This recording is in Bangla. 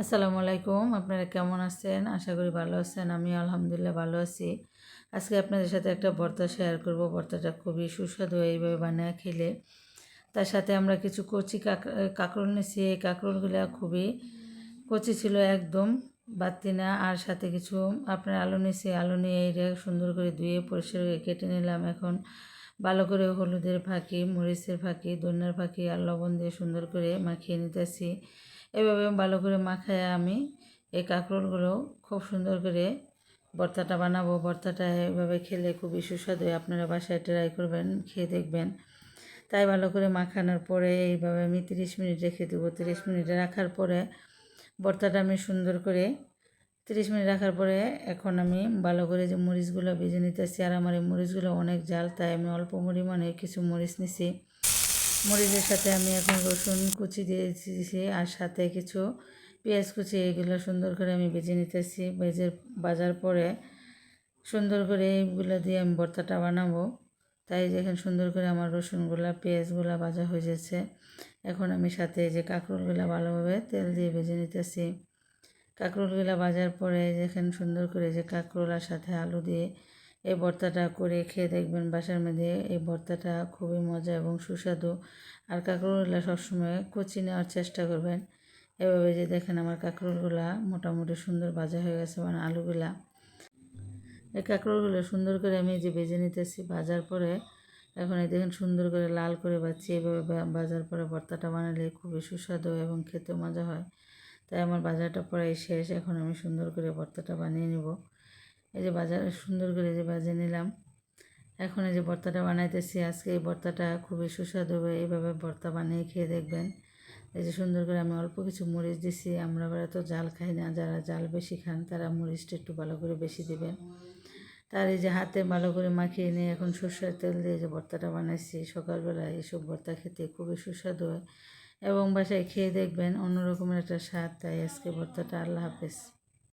আসসালামু আলাইকুম, আপনারা কেমন আছেন? আশা করি ভালো আছেন আমি আলহামদুলিল্লাহ ভালো আছি। আজকে আপনাদের সাথে একটা ভর্তা শেয়ার করব, ভর্তাটা খুবই সুস্বাদু এইভাবে বানিয়ে খেলে। তার সাথে আমরা কিছু কচি কাঁকরোল নিয়েছি, এই কাঁকরোলগুলো খুবই কচি ছিল একদম বাতি না। আর সাথে কিছু আপনার আলু নিয়েছি, আলু নিয়ে এইটা সুন্দর করে ধুয়ে পরিষ্কার করে কেটে নিলাম। এখন ভালো করে হলুদের ফাঁকি, মরিচের ফাঁকি, ধনিয়ার ফাঁকি আর লবণ দিয়ে সুন্দর করে মাখিয়ে নিতেছি। এভাবে ভালো করে মাখায় আমি এই কাঁকরোলগুলো খুব সুন্দর করে ভর্তাটা বানাবো। ভর্তাটা এভাবে খেলে খুবই সুস্বাদু আপনারা বাসায় ট্রাই করবেন, খেয়ে দেখবেন। তাই ভালো করে মাখানোর পরে এইভাবে আমি তিরিশ মিনিট রেখে দেবো। তিরিশ মিনিট রাখার পরে ভর্তাটা আমি সুন্দর করে তিরিশ মিনিট রাখার পরে এখন আমি ভালো করে যে মরিচগুলো ভেজে নিতেছি, আর আমার এই মরিচগুলো অনেক জাল তাই আমি অল্প পরিমাণে কিছু মরিচ নিছি। মরিচের সাথে আমি এখন রসুন কুচি দিয়ে দিয়েছি আর সাথে কিছু পেঁয়াজ কুচি, এগুলো সুন্দর করে আমি বেজে নিতেছি। ভেজে বাজার পরে সুন্দর করে এইগুলো দিয়ে আমি ভর্তাটা বানাবো। তাই যেখানে সুন্দর করে আমার রসুনগুলা, পেঁয়াজগুলো ভাজা হয়ে যাচ্ছে এখন আমি সাথে যে কাঁকরোলগুলো ভালোভাবে তেল দিয়ে ভেজে নিতেছি। কাঁকরোলগুলো ভাজার পরে যেখানে সুন্দর করে যে কাঁকরোল আর সাথে আলু দিয়ে এই ভর্তাটা করে খেয়ে দেখবেন বাসার মধ্যে এই ভর্তাটা খুবই মজা এবং সুস্বাদু। আর কাঁকরোলগুলো সবসময় কচি নেওয়ার চেষ্টা করবেন। এভাবে যে দেখেন আমার কাঁকরোলগুলা মোটামুটি সুন্দর ভাজা হয়ে গেছে মানে আলুগুলা। এই কাঁকরোলগুলো সুন্দর করে আমি যে ভেজে নিতেছি, ভাজার পরে এখন এই দেখেন সুন্দর করে লাল করে বাচ্ছি এভাবে ভাজার পরে ভর্তাটা বানালে খুবই সুস্বাদু এবং খেতে মজা হয়। তাই আমার বাজারটা প্রায় শেষ, এখন আমি সুন্দর করে ভর্তাটা বানিয়ে নিব। এই যে বাজার সুন্দর করে যে বাজে নিলাম। এখন এই যে ভর্তাটা বানাইতেছি। আজকে এই ভর্তাটা খুবই সুস্বাদু হবে। এইভাবে ভর্তা বানিয়ে খেয়ে দেখবেন। এই যে সুন্দর করে আমি অল্প কিছু মরিচ দিছি। আমরা আবার এত জাল খাই না। যারা জাল বেশি খান, তারা মরিচটা একটু ভালো করে বেশি দিবেন। তার এই যে হাতে ভালো করে মাখিয়ে নিয়ে এখন সর্ষের তেল দিয়ে যে ভর্তাটা বানাইছি। সকালবেলা এইসব ভর্তা খেতে খুবই সুস্বাদু হয়। এবং বাসায় খেয়ে দেখবেন অন্যরকমের একটা স্বাদ। তাই আজকে ভর্তাটা আল্লাহ হাফেজ।